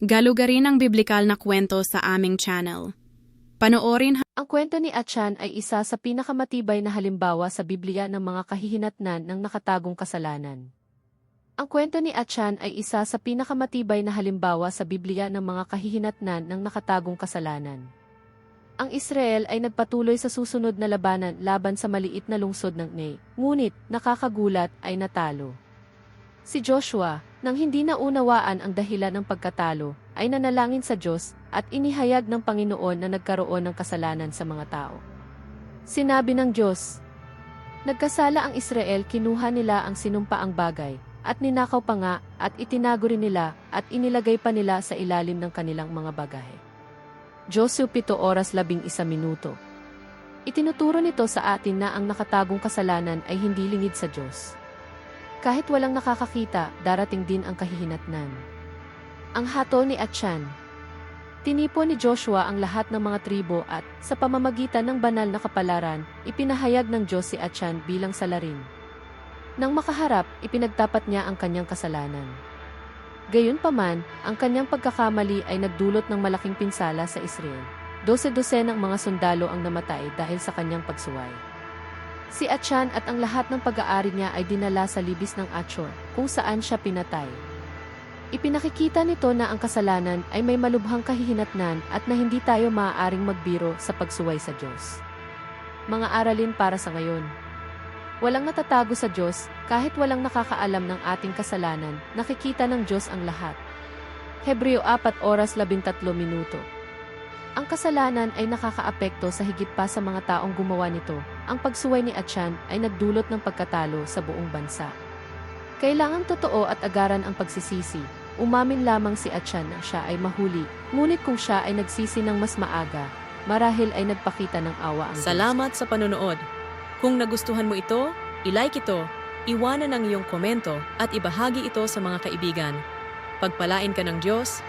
Galugarin ang biblikal na kwento sa aming channel. Panoorin Ang kwento ni Achan ay isa sa pinakamatibay na halimbawa sa Biblia ng mga kahihinatnan ng nakatagong kasalanan. Ang kwento ni Achan ay isa sa pinakamatibay na halimbawa sa Biblia ng mga kahihinatnan ng nakatagong kasalanan. Ang Israel ay nagpatuloy sa susunod na labanan laban sa maliit na lungsod ng Nei, ngunit nakakagulat ay natalo. Si Joshua, nang hindi naunawaan ang dahilan ng pagkatalo, ay nanalangin sa Diyos at inihayag ng Panginoon na nagkaroon ng kasalanan sa mga tao. Sinabi ng Diyos, Nagkasala ang Israel kinuha nila ang sinumpaang bagay, at ninakaw pa nga, at itinago rin nila, at inilagay pa nila sa ilalim ng kanilang mga bagahe. Joshua 7 oras 11 minuto. Itinuturo nito sa atin na ang nakatagong kasalanan ay hindi lingid sa Diyos. Kahit walang nakakakita, darating din ang kahihinatnan. Ang hato ni Achan. Tinipon ni Joshua ang lahat ng mga tribo at, sa pamamagitan ng banal na kapalaran, ipinahayag ng Diyos si Achan bilang salarin. Nang makaharap, ipinagtapat niya ang kanyang kasalanan. Gayunpaman, ang kanyang pagkakamali ay nagdulot ng malaking pinsala sa Israel. Dose-dose ng mga sundalo ang namatay dahil sa kanyang pagsuway. Si Achan at ang lahat ng pag-aari niya ay dinala sa libis ng Achor, kung saan siya pinatay. Ipinakikita nito na ang kasalanan ay may malubhang kahihinatnan at na hindi tayo maaaring magbiro sa pagsuway sa Diyos. Mga aralin para sa ngayon. Walang natatago sa Diyos, kahit walang nakakaalam ng ating kasalanan, nakikita ng Diyos ang lahat. Hebreo 4 oras 13 minuto. Ang kasalanan ay nakakaapekto sa higit pa sa mga taong gumawa nito. Ang pagsuway ni Achan ay nagdulot ng pagkatalo sa buong bansa. Kailangang totoo at agaran ang pagsisisi. Umamin lamang si Achan na siya ay mahuli, ngunit kung siya ay nagsisi ng mas maaga, marahil ay nagpakita ng awa ang Diyos. Salamat sa panonood. Kung nagustuhan mo ito, ilike ito, iwanan ang iyong komento at ibahagi ito sa mga kaibigan. Pagpalain ka ng Diyos